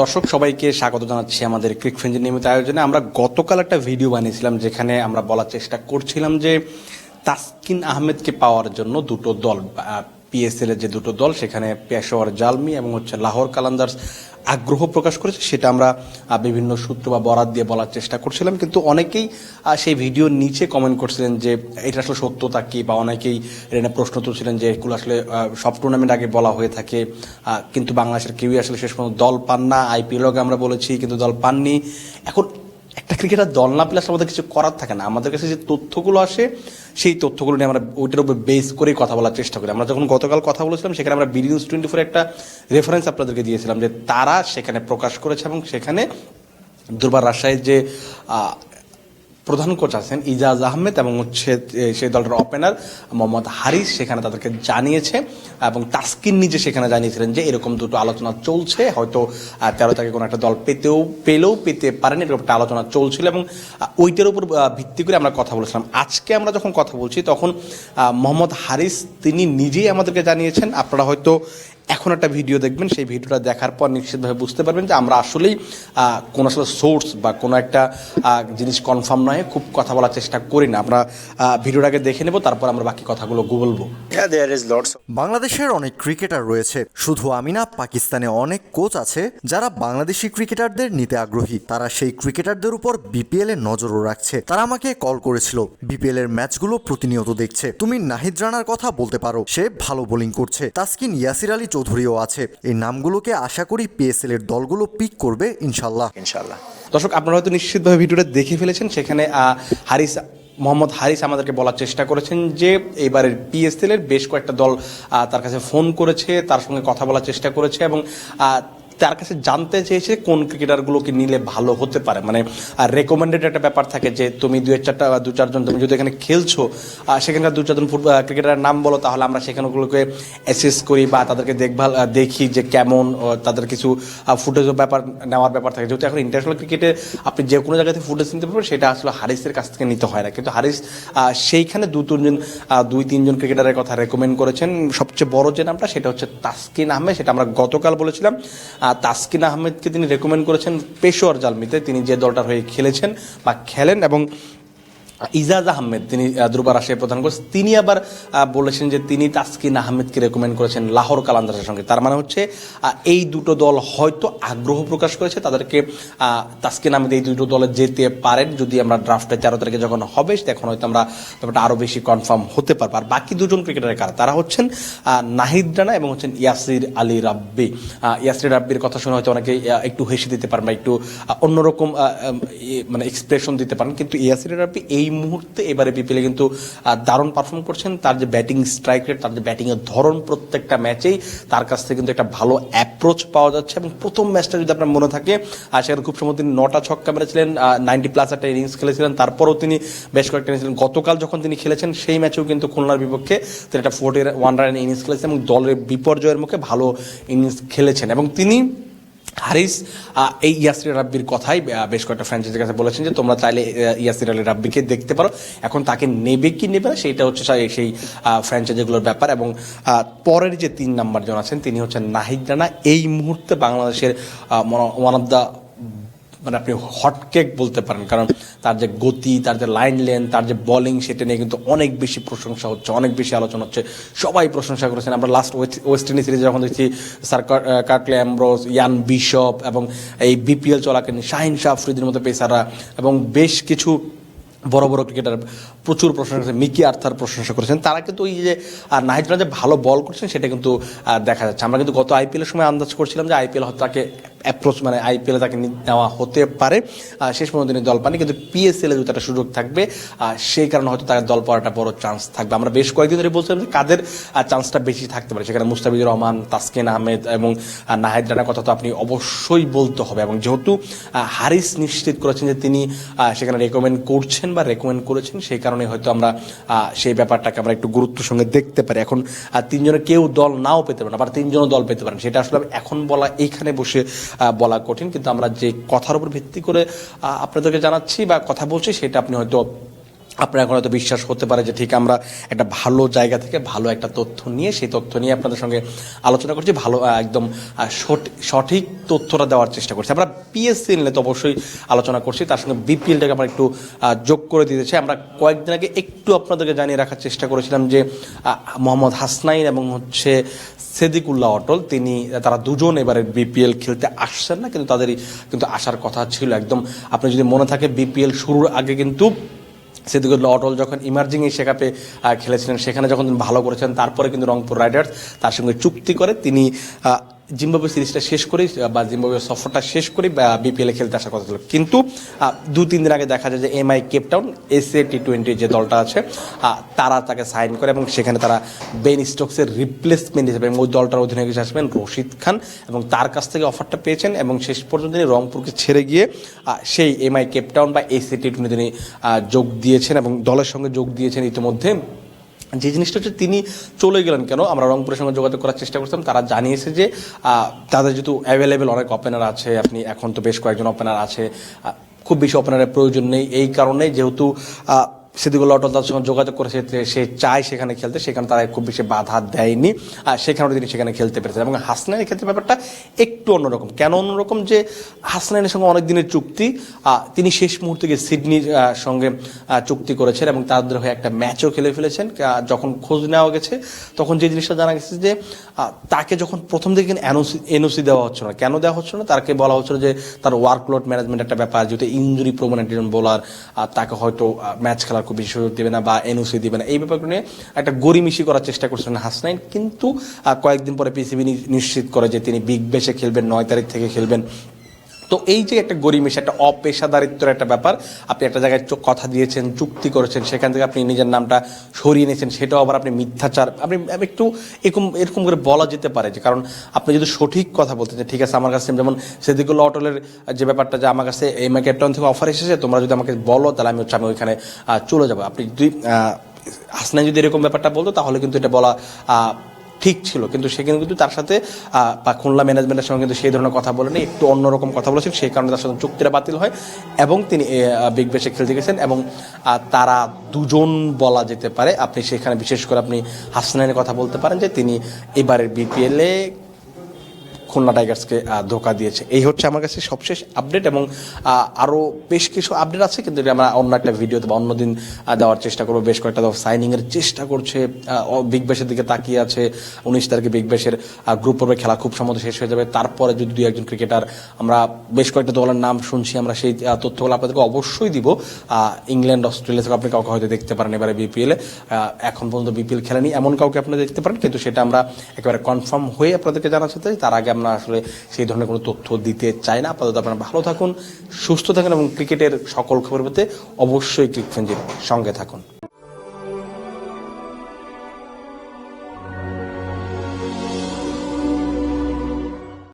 দর্শক, সবাইকে স্বাগত জানাচ্ছি আমাদের ক্রিক ফ্রেঞ্জের নিয়মিত আয়োজনে। আমরা গতকাল একটা ভিডিও বানিয়েছিলাম যেখানে আমরা বলার চেষ্টা করছিলাম যে তাসকিন আহমেদকে পাওয়ার জন্য দুটো দল পিএসএল এর যে দুটো দল, সেখানে পেশোয়ার জালমি এবং হচ্ছে লাহোর কালান্দার্স আগ্রহ প্রকাশ করেছে, সেটা আমরা বিভিন্ন সূত্র বা বরাত দিয়ে বলার চেষ্টা করছিলাম। কিন্তু অনেকেই সেই ভিডিওর নিচে কমেন্ট করছিলেন যে, এটা আসলে সত্যতা কি? বা অনেকেই এটা প্রশ্ন তুলছিলেন যে, এগুলো আসলে সব টুর্নামেন্ট আগে বলা হয়ে থাকে। কিন্তু বাংলাদেশের কেউই আসলে শেষ পর্যন্ত দল পান না। আইপিএলকে আমরা বলেছি, কিন্তু দল পাননি। এখন একটা ক্রিকেটার দল না পেলে আমাদের কিছু করার থাকে না। আমাদের কাছে যে তথ্যগুলো আসে, সেই তথ্যগুলো নিয়ে আমরা ওইটার উপর বেস করে কথা বলার চেষ্টা করি। আমরা যখন গতকাল কথা বলেছিলাম, সেখানে আমরা বিডি নিউজ টোয়েন্টি ফোর একটা রেফারেন্স আপনাদেরকে দিয়েছিলাম যে তারা সেখানে প্রকাশ করেছে এবং সেখানে দুর্বার রাজশাহীর যে প্রধান কোচ আছেন ইজাজ আহমেদ এবং হচ্ছে সেই দলটার ওপেনার মোহাম্মদ হারিস, সেখানে তাদেরকে জানিয়েছে এবং তাস্কিন নিজে সেখানে জানিয়েছিলেন যে এরকম দুটো আলোচনা চলছে। হয়তো তেরো তারিখে কোনো একটা দল পেতেও, পেলেও পেতে পারেন, এরকম একটা আলোচনা চলছিল এবং ওইটার উপর ভিত্তি করে আমরা কথা বলেছিলাম। আজকে আমরা যখন কথা বলছি, তখন মোহাম্মদ হারিস তিনি নিজেই আমাদেরকে জানিয়েছেন। আপনারা হয়তো এখন একটা ভিডিও দেখবেন সেই ভিডিওটা দেখার পর নিশ্চিতভাবে বুঝতে পারবেন যে আমরা আসলেই কোনো আসলে সোর্স বা কোনো একটা জিনিস কনফার্ম নয় খুব কথা বলার চেষ্টা করি না। আমরা ভিডিওটাকে দেখে নেব তারপর আমরা বাকি কথাগুলো বলব বাংলাদেশের অনেক ক্রিকেটার রয়েছে। শুধু আমি না পাকিস্তানে অনেক কোচ আছে যারা বাংলাদেশি ক্রিকেটারদের নিতে আগ্রহী। তারা সেই ক্রিকেটারদের উপর বিপিএল এর নজরও রাখছে। তারা আমাকে কল করেছিল। বিপিএল এর ম্যাচগুলো প্রতিনিয়ত দেখছে। তুমি নাহিদ রানার কথা বলতে পারো। সে ভালো বোলিং করছে। তাসকিন ইয়াসির আলী চৌধুরীও আছে। এই নামগুলোকে আশা করি পিএসএল এর দলগুলো পিক করবে ইনশাল্লাহ ইনশাল্লাহ দর্শক, আপনারা হয়তো নিশ্চিতভাবে ভিডিওটা দেখে ফেলেছেন, সেখানে হারিস, মোহাম্মদ হারিস আমাদেরকে বলার চেষ্টা করেছেন যে, এবারের পিএসএল এর বেশ কয়েকটা দল তার কাছে ফোন করেছে, তার সঙ্গে কথা বলার চেষ্টা করেছে এবং তার কাছে জানতে চেয়েছে কোন ক্রিকেটারগুলোকে নিলে ভালো হতে পারে। মানে আর রেকমেন্ডেড একটা ব্যাপার থাকে যে, তুমি দু চারটা দু চারজন, তুমি যদি এখানে খেলছো সেখানকার দু চারজন ফুটবল ক্রিকেটারের নাম বলো, তাহলে আমরা সেখানেগুলোকে অ্যাসেস করি বা তাদেরকে দেখভাল দেখি যে কেমন তাদের কিছু ফুটেজ ব্যাপার নেওয়ার ব্যাপার থাকে। যেহেতু এখন ইন্টারন্যাশনাল ক্রিকেটে আপনি যে কোনো জায়গাতে ফুটেজ নিতে পারবেন, সেটা আসলে হারিসের কাছ থেকে নিতে হয় না। কিন্তু হারিস সেইখানে দু তিনজন দুই তিনজন ক্রিকেটারের কথা রেকমেন্ড করেছেন। সবচেয়ে বড় যে নামটা, সেটা হচ্ছে তাসকিন আহমেদ, সেটা আমরা গতকাল বলেছিলাম। তাসকিন আহমেদকে তিনি রেকমেন্ড করেছেন পেশোয়ার জালমিতে। তিনি যে দলটার হয়ে খেলেছেন বা খেলেন এবং ইজাজ আহমেদ, তিনি দুর্বার রাজশাহী প্রধান কোচ তিনি আবার বলেছেন যে তিনি তাসকিন আহমেদকে রেকমেন্ড করেছেন লাহোর কালান্দারের সঙ্গে। তার মানে হচ্ছে এই দুটো দল হয়তো আগ্রহ প্রকাশ করেছে তাদেরকে তাসকিন আহমেদ এই দুটো দলে যেতে পারেন। যদি আমরা ড্রাফটে তেরো তারিখে যখন হবে, তখন হয়তো আমরা ব্যাপারটা আরও বেশি কনফার্ম হতে পারব। আর বাকি দুজন ক্রিকেটারের কারা? তারা হচ্ছেন নাহিদ রানা এবং হচ্ছেন ইয়াসির আলী রাব্বি। ইয়াসির রাব্বির কথা শুনে হয়তো অনেকে একটু হেসে দিতে পারেন বা একটু অন্যরকম মানে এক্সপ্রেশন দিতে পারেন। কিন্তু ইয়াসির রাব্বি এই মুহূর্তে এবারে বিপিএলে কিন্তু দারুণ পারফর্ম করছেন। তার যে ব্যাটিং স্ট্রাইক রেট তার যে ব্যাটিং এর ধরন প্রত্যেকটা ম্যাচেই তার কাছ থেকে কিন্তু একটা ভালো অ্যাপ্রোচ পাওয়া যাচ্ছে। এবং প্রথম ম্যাচটা যদি আপনার মনে থাকে আর সেখানে খুব সম্ভবত তিনি নটা ছক্কা মেরেছিলেন নাইনটি প্লাস একটা ইনিংস খেলেছিলেন। তারপরও তিনি বেশ কয়েকটা ইনিংস খেলেন গতকাল যখন তিনি খেলেছেন, সেই ম্যাচেও কিন্তু খুলনার বিপক্ষে তিনি একটা ফোর্টি ওয়ান রান ইনিংস খেলেছেন এবং দলের বিপর্যয়ের মুখে ভালো ইনিংস খেলেছেন। এবং তিনি হারিস এই ইয়াসির রাব্বির কথাই বেশ কয়েকটা ফ্র্যাঞ্চাইজির কাছে বলেছেন যে, তোমরা চাইলে ইয়াসির আলী রাব্বিকে দেখতে পারো। এখন তাকে নেবে কি নেবে না, সেইটা হচ্ছে সেই- ফ্র্যাঞ্চাইজিগুলোর ব্যাপার এবং পরের যে তিন নাম্বার জন আছেন, তিনি হচ্ছেন নাহিদ রানা। এই মুহূর্তে বাংলাদেশের ওয়ান অফ দ্য মানে আপনি হটকেক বলতে পারেন, কারণ তার যে গতি, তার যে লাইন লেন তার যে বলিং সেটা নিয়ে কিন্তু অনেক বেশি প্রশংসা হচ্ছে, অনেক বেশি আলোচনা হচ্ছে, সবাই প্রশংসা করেছেন। আমরা লাস্ট ওয়েস্ট ইন্ডিজ সিরিজে যখন দেখছি স্যার কার্টলে অ্যাম্ব্রোস ইয়ান বিশপ এবং এই বিপিএল চলাকালীন শাহিন শাহ আফ্রিদির মতো পেসাররা এবং বেশ কিছু বড় বড় ক্রিকেটার, প্রচুর প্রশংসা করেছেন, মিকি আর্থার প্রশংসা করেছেন। তারা কিন্তু ওই যে, আর নাহিদ রানা যে ভালো বল করছেন, সেটা কিন্তু দেখা যাচ্ছে। আমরা কিন্তু গত আইপিএলের সময় আন্দাজ করছিলাম যে আইপিএল হয়তো তাকে অ্যাপ্রোচ মানে আইপিএলে তাকে নেওয়া হতে পারে। শেষ পর্যন্ত তিনি দল পানি কিন্তু পিএসএল যদি একটা সুযোগ থাকবে সেই কারণে হয়তো তার দল পাওয়ার একটা বড় চান্স থাকবে। আমরা বেশ কয়েকদিন ধরে বলছিলাম যে কাদের চান্সটা বেশি থাকতে পারে। সেখানে মুস্তাফিজুর রহমান, তাসকিন আহমেদ এবং নাহিদ রানার কথা তো আপনি অবশ্যই বলতে হবে। এবং যেহেতু হারিস নিশ্চিত করেছেন যে তিনি সেখানে রেকমেন্ড করছেন বা রেকমেন্ড করেছেন, সেই কারণে হয়তো আমরা সেই ব্যাপারটাকে আমরা একটু গুরুত্বের সঙ্গে দেখতে পারি। এখন আর তিনজনে কেউ দল নাও পেতে পারেন, আবার তিনজনও দল পেতে পারেন, সেটা আসলে এখন বলা, এইখানে বসে বলা কঠিন। কিন্তু আমরা যে কথার উপর ভিত্তি করে আপনাদেরকে জানাচ্ছি বা কথা বলছি, সেটা আপনি হয়তো আপনার এখন হয়তো বিশ্বাস হতে পারে যে ঠিক আমরা একটা ভালো জায়গা থেকে ভালো একটা তথ্য নিয়ে সেই তথ্য নিয়ে আপনাদের সঙ্গে আলোচনা করছি, ভালো একদম সঠিক তথ্যটা দেওয়ার চেষ্টা করছি। আমরা পিএসসি নিলে তো অবশ্যই আলোচনা করছি, তার সঙ্গে বিপিএলটাকে আমরা একটু যোগ করে দিতে চাই। আমরা কয়েকদিন আগে একটু আপনাদেরকে জানিয়ে রাখার চেষ্টা করেছিলাম যে মোহাম্মদ হাসনাইন এবং হচ্ছে সেদিকুল্লাহ অটল, তিনি, তারা দুজন এবারে বিপিএল খেলতে আসছেন না, কিন্তু তাদেরই কিন্তু আসার কথা ছিল একদম। আপনি যদি মনে থাকে বিপিএল শুরুর আগে কিন্তু সিদ্দিকুল্লাহ অটল যখন ইমার্জিং এশিয়া কাপে খেলেছিলেন, সেখানে যখন ভালো করেছেন, তারপরে কিন্তু রংপুর রাইডার্স তার সঙ্গে চুক্তি করে তিনি জিম্বাবুয়ে সিরিজটা শেষ করেই বা জিম্বাবুয়ে সফরটা শেষ করেই বিপিএল খেলতে আসার কথা ছিল। কিন্তু দু তিন দিন আগে দেখা যায় যে MI Cape Town SA T twenty যে দলটা আছে তারা তাকে সাইন করে এবং সেখানে তারা বেন স্টোকসের রিপ্লেসমেন্ট হিসেবে এবং ওই দলটার অধিনায়ক হিসেবে আসবেন রশিদ খান এবং তার কাছ থেকে অফারটা পেয়েছেন এবং শেষ পর্যন্ত তিনি রংপুরকে ছেড়ে গিয়ে সেই এমআই কেপটাউন বা এসএ টি টোয়েন্টি তিনি যোগ দিয়েছেন এবং দলের সঙ্গে যোগ দিয়েছেন ইতিমধ্যে। যে জিনিসটা হচ্ছে তিনি চলে গেলেন কেন? আমরা রংপুরের সঙ্গে যোগাযোগ করার চেষ্টা করছিলাম। তারা জানিয়েছে যে তাদের যেহেতু অ্যাভেলেবেল অনেক ওপেনার আছে, আপনি এখন তো বেশ কয়েকজন ওপেনার আছে। খুব বেশি ওপেনারের প্রয়োজন নেই। এই কারণে যেহেতু আহ, সিদ্দিকুল্লাহ অটল তার সঙ্গে যোগাযোগ করেছে যে সে চায় সেখানে খেলতে সেখানে তারা খুব বেশি বাধা দেয়নি। আর সেখানে তিনি সেখানে খেলতে পেরেছেন। এবং হাসনাইনের ক্ষেত্রে ব্যাপারটা একটু অন্যরকম। কেন অন্যরকম? যে হাসনাইনের সঙ্গে অনেক দিনের চুক্তি তিনি শেষ মুহূর্তে গিয়ে সিডনির সঙ্গে চুক্তি করেছেন এবং তাদের হয়ে একটা ম্যাচও খেলে ফেলেছেন। যখন খোঁজ নেওয়া গেছে তখন যে জিনিসটা জানা গেছে যে তাকে যখন প্রথম থেকে এনওসি এনওসি দেওয়া হচ্ছে না। কেন দেওয়া হচ্ছে না? তাকে বলা হচ্ছিল যে তার ওয়ার্কলোড ম্যানেজমেন্ট একটা ব্যাপার যেহেতু ইঞ্জুরি প্রবণেন্ট একজন বোলার তাকে হয়তো ম্যাচ খেলার খুব বেশি সুযোগ দেবে না বা এনওসি দেবে না। এই ব্যাপারগুলো নিয়ে একটা গরিমিশি করার চেষ্টা করছিলেন হাসনাইন। কিন্তু কয়েকদিন পরে পিসিবি নিশ্চিত করে যে তিনি বিগ বেশে খেলবেন, নয় তারিখ থেকে খেলবেন। তো এই যে একটা গরিমেশ, একটা অপেশাদারিত্বের একটা ব্যাপার, আপনি একটা জায়গায় কথা দিয়েছেন, চুক্তি করেছেন, সেখান থেকে আপনি নিজের নামটা সরিয়ে নিয়েছেন, সেটাও আবার আপনি মিথ্যাচার, আপনি একটু এরকম এরকম করে বলা যেতে পারে যে, কারণ আপনি যদি সঠিক কথা বলতে চান ঠিক আছে, আমার কাছে যেমন সেদিকুল্লা অটলের যে ব্যাপারটা যে, আমার কাছে এম ক্যাপ্টন থেকে অফার এসেছে, তোমরা যদি আমাকে বলো, তাহলে আমি হচ্ছে আমি ওইখানে চলে যাব। আপনি যদি হাসনাই যদি এরকম ব্যাপারটা বলতো, তাহলে কিন্তু এটা বলা ঠিক ছিল, কিন্তু সে কিন্তু তার সাথে বা খুলনা ম্যানেজমেন্টের সঙ্গে কিন্তু সেই ধরনের কথা বলেনি, একটু অন্যরকম কথা বলেছেন, সেই কারণে তার সাথে চুক্তিটা বাতিল হয় এবং তিনি বিগ বেশে খেলতে গেছেন এবং তারা দুজন বলা যেতে পারে। আপনি সেখানে বিশেষ করে আপনি হাসনাইনের কথা বলতে পারেন যে তিনি এবারের বিপিএলে খুলনা টাইগার্সকে ধোকা দিয়েছে। এই হচ্ছে আমার কাছে সবশেষ আপডেট এবং আরও বেশ কিছু আপডেট আছে, কিন্তু আমরা অন্য একটা ভিডিওতে বা অন্যদিন দেওয়ার চেষ্টা করব। বেশ কয়েকটা সাইনিং এর চেষ্টা করছে বিগ ব্যাশের দিকে তাকিয়ে আছে। উনিশ তারিখে বিগ ব্যাশের গ্রুপ পর্বে খেলা খুব সম্ভবত শেষ হয়ে যাবে। তারপরে যদি দুই একজন ক্রিকেটার আমরা বেশ কয়েকটা দলের নাম শুনছি, আমরা সেই তথ্যগুলো আপনাদেরকে অবশ্যই দিব। ইংল্যান্ড অস্ট্রেলিয়া থেকে আপনি কাউকে হয়তো দেখতে পারেন এবারে বিপিএল এখন পর্যন্ত বিপিএল খেলেনি এমন কাউকে আপনি দেখতে পারেন, কিন্তু সেটা আমরা একেবারে কনফার্ম হয়ে আপনাদেরকে জানাতে তার আগে আমরা আসলে সেই ধরনের কোনো তথ্য দিতে চায় না। আপাতত আপনারা ভালো থাকুন, সুস্থ থাকুন এবং ক্রিকেটের সকল খবর পেতে অবশ্যই ক্রিক ফেঞ্জির সঙ্গে থাকুন।